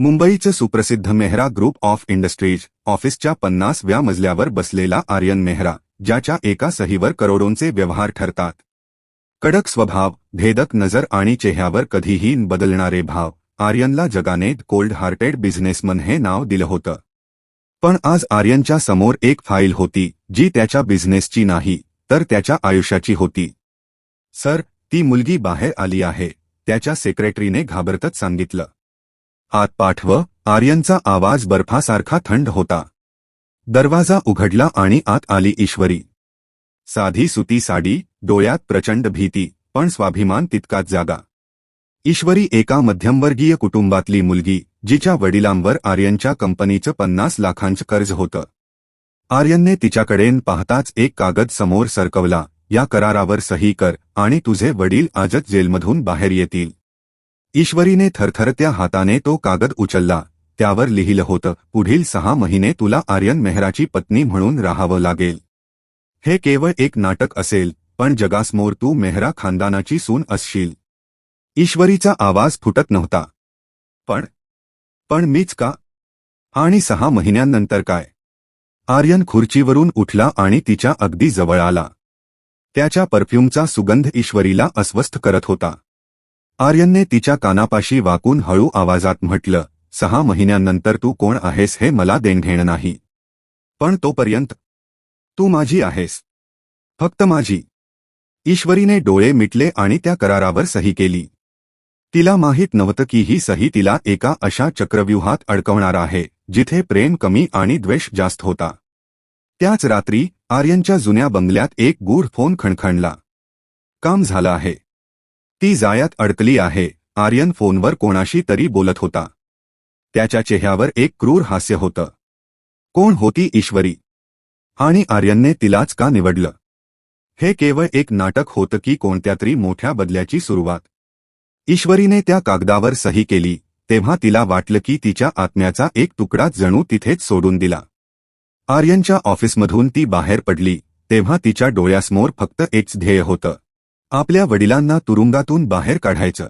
मुंबईचं सुप्रसिद्ध Mehra group of industries ऑफिसच्या पन्नासव्या मजल्यावर बसलेला आर्यन मेहरा ज्याच्या एका सहीवर करोडोंचे व्यवहार ठरतात. कडक स्वभाव भेदक नजर आणि चेहऱ्यावर कधीही बदलणारे भाव आर्यनला जगाने कोल्ड हार्टेड बिझनेसमन हे नाव दिलं होतं. पण आज आर्यनच्या समोर एक फाईल होती जी त्याच्या बिझनेसची नाही तर त्याच्या आयुष्याची होती. सर ती मुलगी बाहेर आली आहे त्याच्या सेक्रेटरीने घाबरतच सांगितलं. आत पाठव. आर्यनचा आवाज बर्फासारखा थंड होता. दरवाजा उघडला आणि आत आली ईश्वरी. साधी सुती साडी डोळ्यात प्रचंड भीती पण स्वाभिमान तितकाच जागा. ईश्वरी एका मध्यमवर्गीय कुटुंबातली मुलगी जिच्या वडिलांवर आर्यनच्या कंपनीचं पन्नास लाखांचं कर्ज होतं. आर्यनने तिच्याकडेन पाहताच एक कागद समोर सरकवला या करारावर सही कर आणि तुझे वडील आजच जेलमधून बाहेर येतील. ईश्वरीने थरथरत्या हाताने तो कागद उचलला. त्यावर लिहिलं होतं पुढील सहा महिने तुला आर्यन मेहराची पत्नी म्हणून राहावं लागेल. हे केवळ एक नाटक असेल पण जगासमोर तू मेहरा खानदानाची सून असशील. ईश्वरीचा आवाज फुटत नव्हता. पण पण मीच का? आणि सहा महिन्यांनंतर काय? आर्यन खुर्चीवरून उठला आणि तिच्या अगदी जवळ आला. त्याच्या परफ्यूमचा सुगंध ईश्वरीला अस्वस्थ करत होता. आर्यनने तिच्या कानापाशी वाकून हळू आवाजात म्हटलं सहा महिन्यांनंतर तू कोण आहेस हे मला देणघेणं नाही. पण तोपर्यंत तू माझी आहेस. फक्त माझी. ईश्वरीने डोळे मिटले आणि त्या करारावर सही केली. तिला माहीत नव्हतं की ही सही तिला एका अशा चक्रव्यूहात अडकवणार आहे जिथे प्रेम कमी आणि द्वेष जास्त होता. त्याच रात्री आर्यनच्या जुन्या बंगल्यात एक गूढ फोन खणखणला. काम झालं आहे. ती जायात अडकली आहे. आर्यन फोनवर कोणाशी तरी बोलत होता. त्याच्या चेहऱ्यावर एक क्रूर हास्य होतं. कोण होती ईश्वरी? आणि आर्यनने तिलाच का निवडलं? हे केवळ एक नाटक होतं की कोणत्या तरी मोठ्या बदल्याची सुरुवात. ईश्वरीने त्या कागदावर सही केली तेव्हा तिला वाटलं की तिच्या आत्म्याचा एक तुकडा जणू तिथेच सोडून दिला. आर्यनच्या ऑफिसमधून ती बाहेर पडली तेव्हा तिच्या डोळ्यासमोर फक्त एकच ध्येय होतं. आपल्या वडिलांना तुरुंगातून बाहेर काढायचं.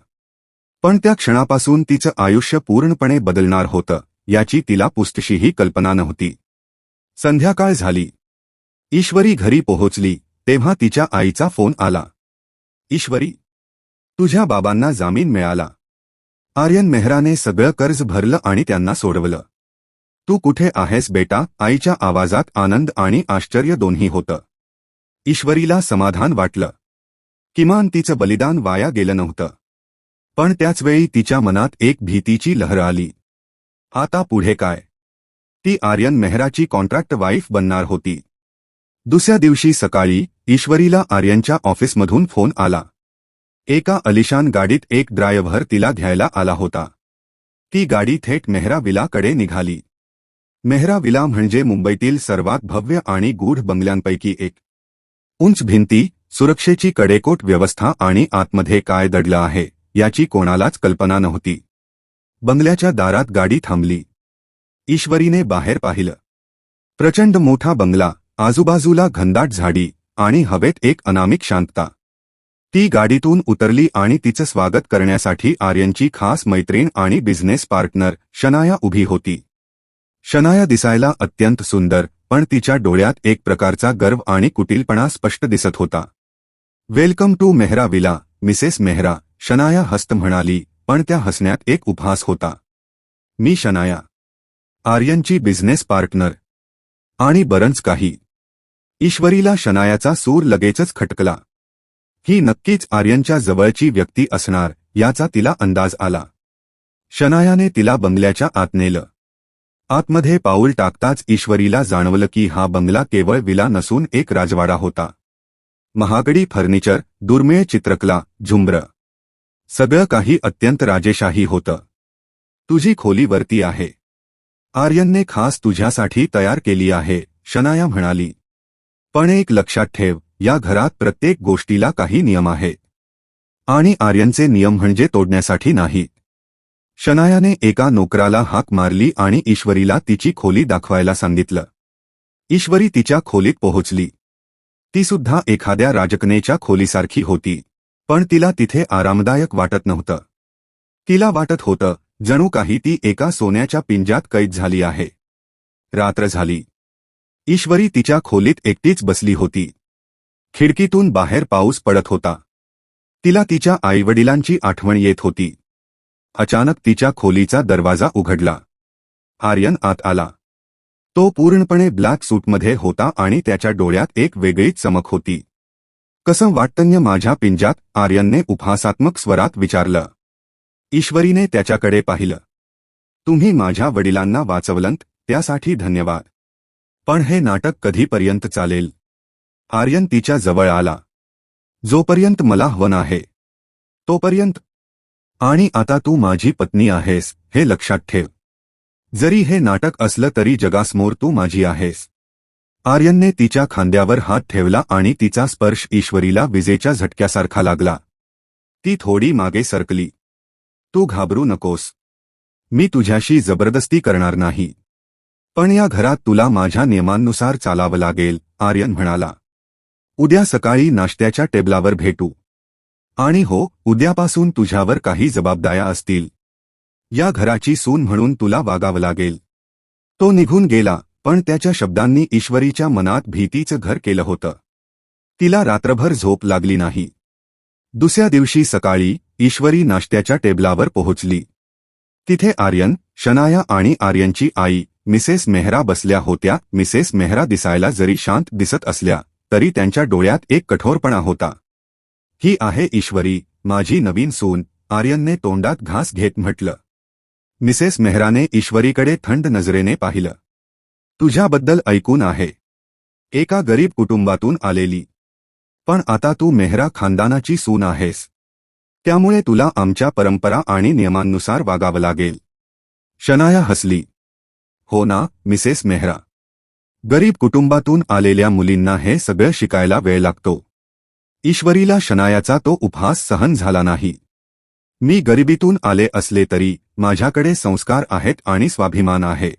पण त्या क्षणापासून तिचं आयुष्य पूर्णपणे बदलणार होतं याची तिला पुस्तशीही कल्पना नव्हती. संध्याकाळ झाली. ईश्वरी घरी पोहोचली तेव्हा तिच्या आईचा फोन आला. ईश्वरी तुझ्या बाबांना जामीन मिळाला. आर्यन मेहराने सगळं कर्ज भरलं आणि त्यांना सोडवलं. तू कुठे आहेस बेटा? आईच्या आवाजात आनंद आणि आश्चर्य दोन्ही होतं. ईश्वरीला समाधान वाटलं. किमान तिचं बलिदान वाया गेलं नव्हतं. पण त्याचवेळी तिच्या मनात एक भीतीची लहर आली. आता पुढे काय? ती आर्यन मेहराची कॉन्ट्रॅक्ट वाईफ बनणार होती. दुसऱ्या दिवशी सकाळी ईश्वरीला आर्यनच्या ऑफिसमधून फोन आला. एका अलिशान गाडीत एक ड्रायव्हर तिला घ्यायला आला होता. ती गाडी थेट मेहरा विलाकडे निघाली. मेहरा विला म्हणजे मुंबईतील सर्वात भव्य आणि गूढ बंगल्यांपैकी एक. उंच भिंती सुरक्षेची कडेकोट व्यवस्था आणि आतमध्ये काय दडलं आहे याची कोणालाच कल्पना नव्हती. बंगल्याच्या दारात गाडी थांबली. ईश्वरीने बाहेर पाहिलं. प्रचंड मोठा बंगला आजूबाजूला घनदाट झाडी आणि हवेत एक अनामिक शांतता. ती गाडीतून उतरली आणि तिचं स्वागत करण्यासाठी आर्यनची खास मैत्रीण आणि बिझनेस पार्टनर शनाया उभी होती. शनाया दिसायला अत्यंत सुंदर पण तिच्या डोळ्यात एक प्रकारचा गर्व आणि कुटीलपणा स्पष्ट दिसत होता. Welcome to Mehra Villa Mrs Mehra Shanaya हस्त म्हणाली पण त्या हसण्यात एक उपहास होता. मी शनाया. आर्यनची बिझनेस पार्टनर. आणि बरंच काही. ईश्वरीला शनायाचा सूर लगेचच खटकला. ही नक्कीच आर्यनच्या जवळची व्यक्ती असणार याचा तिला अंदाज आला. शनायाने तिला बंगल्याच्या आत नेलं. आतमध्ये पाऊल टाकताच ईश्वरीला जाणवलं की हा बंगला केवळ विला नसून एक राजवाडा होता. महागडी फर्निचर दुर्मिळ चित्रकला झुंबर सगळं काही अत्यंत राजेशाही होतं. तुझी खोली वरती आहे. आर्यनने खास तुझ्यासाठी तयार केली आहे शनाया म्हणाली. पण एक लक्षात ठेव या घरात प्रत्येक गोष्टीला काही नियम आहे. आणि आर्यनचे नियम म्हणजे तोडण्यासाठी नाही. शनायाने एका नोकराला हाक मारली आणि ईश्वरीला तिची खोली दाखवायला सांगितलं. ईश्वरी तिच्या खोलीत पोहोचली. ती सुद्धा एखाद्या राजकनेच्या खोलीसारखी होती. पण तिला तिथे आरामदायक वाटत नव्हतं. तिला वाटत होतं जणू काही ती एका सोन्याच्या पिंजात कैद झाली आहे. रात्र झाली. ईश्वरी तिच्या खोलीत एकटीच बसली होती. खिडकीतून बाहेर पाऊस पडत होता. तिला तिच्या आईवडिलांची आठवण येत होती. अचानक तिच्या खोलीचा दरवाजा उघडला. आर्यन आत आला. तो पूर्णपणे ब्लॅक सूटमध्ये होता आणि त्याच्या डोळ्यात एक वेगळीच चमक होती. कसं वाटतन्य माझ्या पिंजात? आर्यनने उपहासात्मक स्वरात विचारलं. ईश्वरीने त्याच्याकडे पाहिलं. तुम्ही माझ्या वडिलांना वाचवलंत त्यासाठी धन्यवाद. पण हे नाटक कधीपर्यंत चालेल? आर्यन तिच्या जवळ आला. जोपर्यंत मला हवन आहे तोपर्यंत. आणि आता तू माझी पत्नी आहेस हे लक्षात ठेव. जरी हे नाटक असलं तरी जगासमोर तू माझी आहेस. आर्यनने तिच्या खांद्यावर हात ठेवला आणि तिचा स्पर्श ईश्वरीला विजेच्या झटक्यासारखा लागला. ती थोडी मागे सरकली. तू घाबरू नकोस. मी तुझ्याशी जबरदस्ती करणार नाही. पण या घरात तुला माझ्या नियमांनुसार चालावं लागेल आर्यन म्हणाला. उद्या सकाळी नाश्त्याच्या टेबलावर भेटू. आणि हो उद्यापासून तुझ्यावर काही जबाबदाऱ्या असतील. या घराची सून म्हणून तुला वागावं लागेल. तो निघून गेला पण त्याच्या शब्दांनी ईश्वरीच्या मनात भीतीचं घर केलं होतं. तिला रात्रभर झोप लागली नाही. दुसऱ्या दिवशी सकाळी ईश्वरी नाश्त्याच्या टेबलावर पोहोचली. तिथे आर्यन शनाया आणि आर्यनची आई मिसेस मेहरा बसल्या होत्या. मिसेस मेहरा दिसायला जरी शांत दिसत असल्या तरी त्यांच्या डोळ्यात एक कठोरपणा होता. ही आहे ईश्वरी माझी नवीन सून आर्यनने तोंडात घास घेत म्हटलं. मिसेस मेहराने ईश्वरीकडे थंड नजरेने पाहिलं. तुझ्याबद्दल ऐकून आहे. एका गरीब कुटुंबातून आलेली. पण आता तू मेहरा खानदानाची सून आहेस. त्यामुळे तुला आमच्या परंपरा आणि नियमांनुसार वागावं लागेल. शनाया हसली. हो ना मिसेस मेहरा. गरीब कुटुंबातून आलेल्या मुलींना हे सगळं शिकायला वेळ लागतो. ईश्वरीला शनायाचा तो उपहास सहन झाला नाही. मी गरिबीतून आले असले तरी माझ्याकडे संस्कार आहेत आणि स्वाभिमान आहे.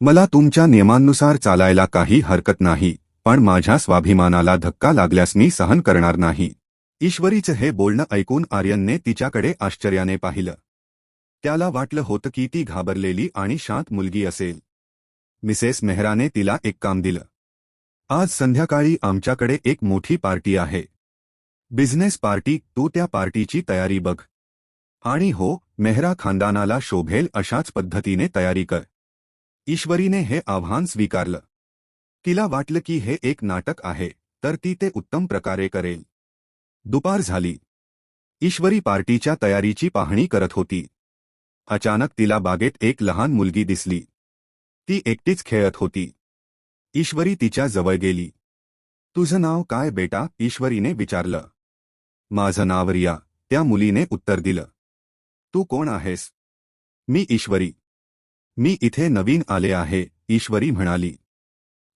मला तुमच्या नियमांनुसार चालायला काही हरकत नाही पण माझ्या स्वाभिमानाला धक्का लागल्यास मी सहन करणार नाही. ईश्वरीचं हे बोलणं ऐकून आर्यनने तिच्याकडे आश्चर्याने पाहिलं. त्याला वाटलं होतं की ती घाबरलेली आणि शांत मुलगी असेल. मिसेस मेहराने तिला एक काम दिलं. आज संध्याकाळी आमच्याकडे एक मोठी पार्टी आहे. बिझनेस पार्टी तू त्या पार्टीची तयारी बघ. आणि हो मेहरा खानदानाला शोभेल अशाच पद्धतीने तयारी कर. ईश्वरीने हे आव्हान स्वीकारलं. तिला वाटलं की हे एक नाटक आहे तर ती ते उत्तम प्रकारे करेल. दुपार झाली. ईश्वरी पार्टीच्या तयारीची पाहणी करत होती. अचानक तिला बागेत एक लहान मुलगी दिसली. ती एकटीच खेळत होती. ईश्वरी तिच्या जवळ गेली. तुझं नाव काय बेटा? ईश्वरीने विचारलं. माझं नाव रिया. त्या मुलीने उत्तर दिलं. तू कोण आहेस? मी ईश्वरी. मी इथे नवीन आले आहे, ईश्वरी म्हणाली.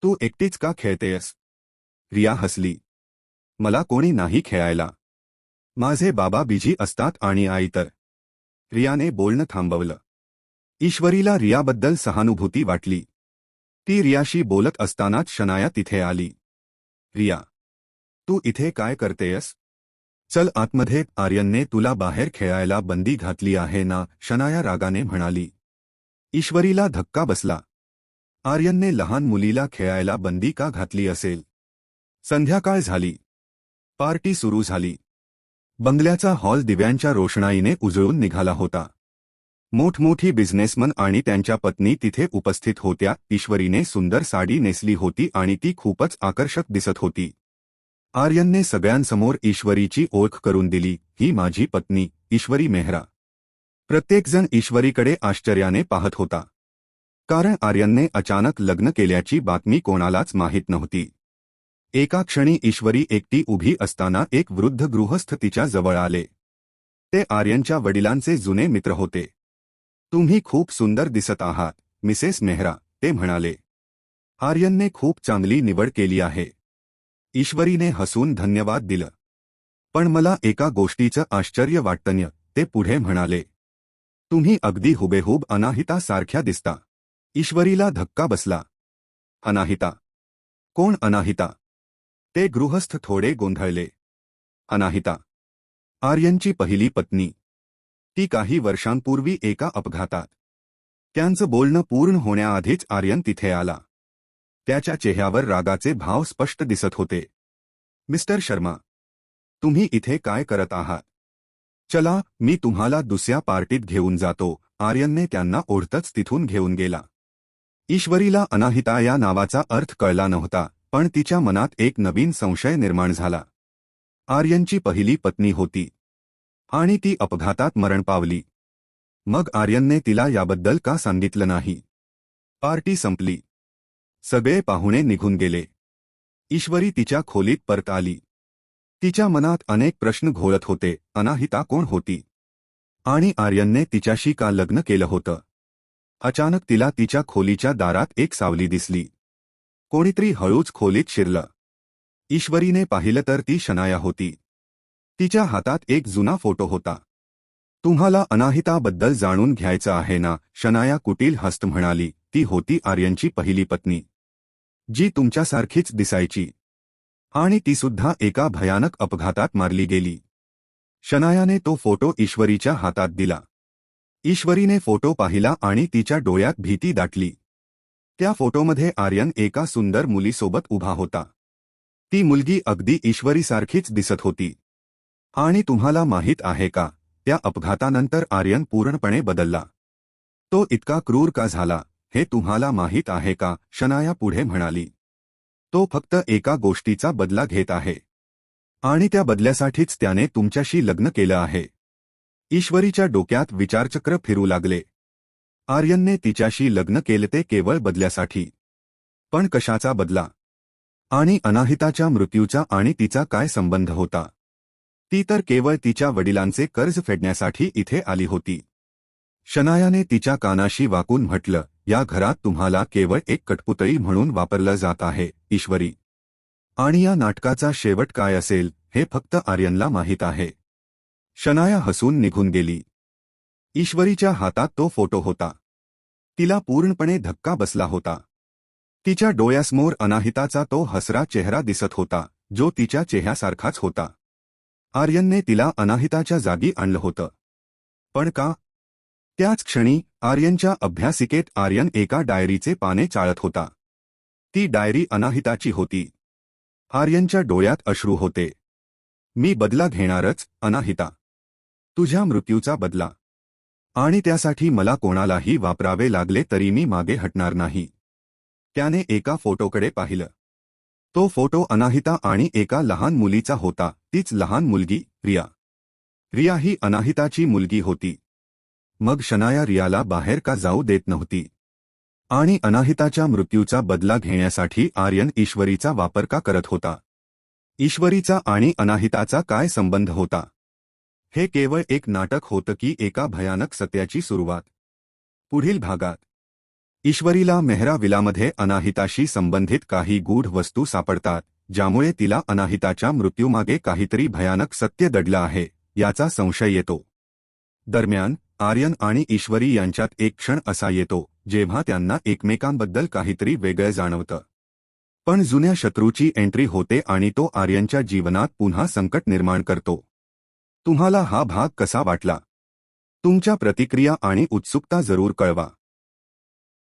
तू एकटीच का खेळतेयस? रिया हसली. मला कोणी नाही खेळायला. माझे बाबा बिझी असतात आणि आई तर. रियाने बोलणं थांबवलं. ईश्वरीला रियाबद्दल सहानुभूती वाटली. ती रियाशी बोलत असतानाच शनाया तिथे आली. रिया, तू इथे काय करतेयस? चल आतमध्ये आर्यनने तुला बाहेर खेळायला बंदी घातली आहे ना? शनाया रागाने म्हणाली. ईश्वरीला धक्का बसला. आर्यनने लहान मुलीला खेळायला बंदी का घातली असेल? संध्याकाळ झाली. पार्टी सुरू झाली. बंगल्याचा हॉल दिव्यांच्या रोषणाईने उजळून निघाला होता. मोठमोठी बिझनेसमन आणि त्यांच्या पत्नी तिथे उपस्थित होत्या. ईश्वरीने सुंदर साडी नेसली होती आणि ती खूपच आकर्षक दिसत होती. आर्यनने सगळ्यांसमोर ईश्वरीची ओळख करून दिली ही माझी पत्नी ईश्वरी मेहरा. प्रत्येकजण ईश्वरीकडे आश्चर्याने पाहत होता. कारण आर्यनने अचानक लग्न केल्याची बातमी कोणालाच माहीत नव्हती. एका क्षणी ईश्वरी एकटी उभी असताना एक वृद्ध गृहस्थ तिच्या जवळ आले. ते आर्यनच्या वडिलांचे जुने मित्र होते. तुम्ही खूप सुंदर दिसत आहात मिसेस मेहरा ते म्हणाले. आर्यनने खूप चांगली निवड केली आहे. ईश्वरीने हसून धन्यवाद दिलं. पण मला एका गोष्टीचं आश्चर्य वाटतन्य ते पुढे म्हणाले. तुम्ही अगदी हुबेहूब अनाहिता सारख्या दिसता. ईश्वरीला धक्का बसला. अनाहिता. कोण अनाहिता? ते गृहस्थ थोडे गोंधळले. अनाहिता. आर्यनची पहिली पत्नी. ती काही वर्षांपूर्वी एका अपघातात. त्यांचं बोलणं पूर्ण होण्याआधीच आर्यन तिथे आला. त्याच्या चेहऱ्यावर रागाचे भाव स्पष्ट दिसत होते. मिस्टर शर्मा तुम्ही इथे काय करत आहात? चला मी तुम्हाला दुसऱ्या पार्टीत घेऊन जातो. आर्यनने त्यांना ओढतच तिथून घेऊन गेला. ईश्वरीला अनाहिता या नावाचा अर्थ कळला नव्हता पण तिच्या मनात एक नवीन संशय निर्माण झाला. आर्यनची पहिली पत्नी होती. आणि ती अपघातात मरण पावली. मग आर्यनने तिला याबद्दल का सांगितलं नाही? पार्टी संपली. सगळे पाहुणे निघून गेले. ईश्वरी तिच्या खोलीत परत आली. तिच्या मनात अनेक प्रश्न घोळत होते अनाहिता कोण होती? आणि आर्यनने तिच्याशी का लग्न केलं होतं? अचानक तिला तिच्या खोलीच्या दारात एक सावली दिसली. कोणीतरी हळूच खोलीत शिरलं. ईश्वरीने पाहिलं तर ती शनाया होती. तिच्या हातात एक जुना फोटो होता. तुम्हाला अनाहिताबद्दल जाणून घ्यायचं आहे ना? शनाया कुटील हस्त म्हणाली ती होती आर्यनची पहिली पत्नी. जी तुमच्यासारखीच दिसायची. आणि ती सुद्धा एका भयानक अपघातात मारली गेली. शनायाने तो फोटो ईश्वरीच्या हातात दिला. ईश्वरीने फोटो पाहिला आणि तिच्या डोळ्यात भीती दाटली. त्या फोटोमध्ये आर्यन एका सुंदर मुलीसोबत उभा होता. ती मुलगी अगदी ईश्वरीसारखीच दिसत होती. आणि तुम्हाला माहीत आहे का त्या अपघातानंतर आर्यन पूर्णपणे बदलला. तो इतका क्रूर का झाला? हे तुम्हाला माहीत आहे का? शनाया पुढे म्हणाली. तो फक्त एका गोष्टीचा बदला घेत आहे. आणि त्या बदल्यासाठीच त्याने तुमच्याशी लग्न केलं आहे. ईश्वरीच्या डोक्यात विचारचक्र फिरू लागले. आर्यनने तिच्याशी लग्न केले ते केवळ बदल्यासाठी. पण कशाचा बदला? आणि अनाहिताच्या मृत्यूचा आणि तिचा काय संबंध होता? ती तर केवळ तिच्या वडिलांचे कर्ज फेडण्यासाठी इथे आली होती. शनायाने तिच्या कानाशी वाकून म्हटलं या घरात तुम्हाला केवळ एक कटपुतळी म्हणून वापरलं जात आहे ईश्वरी. आणि या नाटकाचा शेवट काय असेल हे फक्त आर्यनला माहीत आहे. शनाया हसून निघून गेली. ईश्वरीच्या हातात तो फोटो होता. तिला पूर्णपणे धक्का बसला होता. तिच्या डोळ्यासमोर अनाहिताचा तो हसरा चेहरा दिसत होता जो तिच्या चेहऱ्यासारखाच होता. आर्यनने तिला अनाहिताच्या जागी आणलं होतं. पण का? त्याच क्षणी आर्यनच्या अभ्यासिकेत आर्यन एका डायरीचे पाने चाळत होता. ती डायरी अनाहिताची होती. आर्यनच्या डोळ्यात अश्रू होते. मी बदला घेणारच अनाहिता. तुझ्या मृत्यूचा बदला. आणि त्यासाठी मला कोणालाही वापरावे लागले तरी मी मागे हटणार नाही. त्याने एका फोटोकडे पाहिलं. तो फोटो अनाहिता आणि एका लहान मुलीचा होता. तीच लहान मुलगी रिया. रिया ही अनाहिताची मुलगी होती. मग शनाया रियाला बाहेर का जाऊ देत नव्हती. आणि अनाहिताच्या मृत्यूचा बदला घेण्यासाठी आर्यन ईश्वरीचा वापर का करत होता? ईश्वरीचा आणि अनाहिताचा काय संबंध होता? हे केवळ एक नाटक होतं की एका भयानक सत्याची सुरुवात. पुढील भागात. ईश्वरीला मेहरा विलामध्ये अनाहिताशी संबंधित काही गूढ वस्तू सापडतात ज्यामुळे तिला अनाहिताच्या मृत्यूमागे काहीतरी भयानक सत्य दडलं आहे याचा संशय येतो. दरम्यान आर्यन आणि ईश्वरी यांच्यात एक क्षण असा येतो जेव्हा त्यांना एकमेकांबद्दल काहीतरी वेगळं जाणवतं. पण जुन्या शत्रूची एंट्री होते आणि तो आर्यनच्या जीवनात पुन्हा संकट निर्माण करतो. तुम्हाला हा भाग कसा वाटला? तुमच्या प्रतिक्रिया आणि उत्सुकता जरूर कळवा.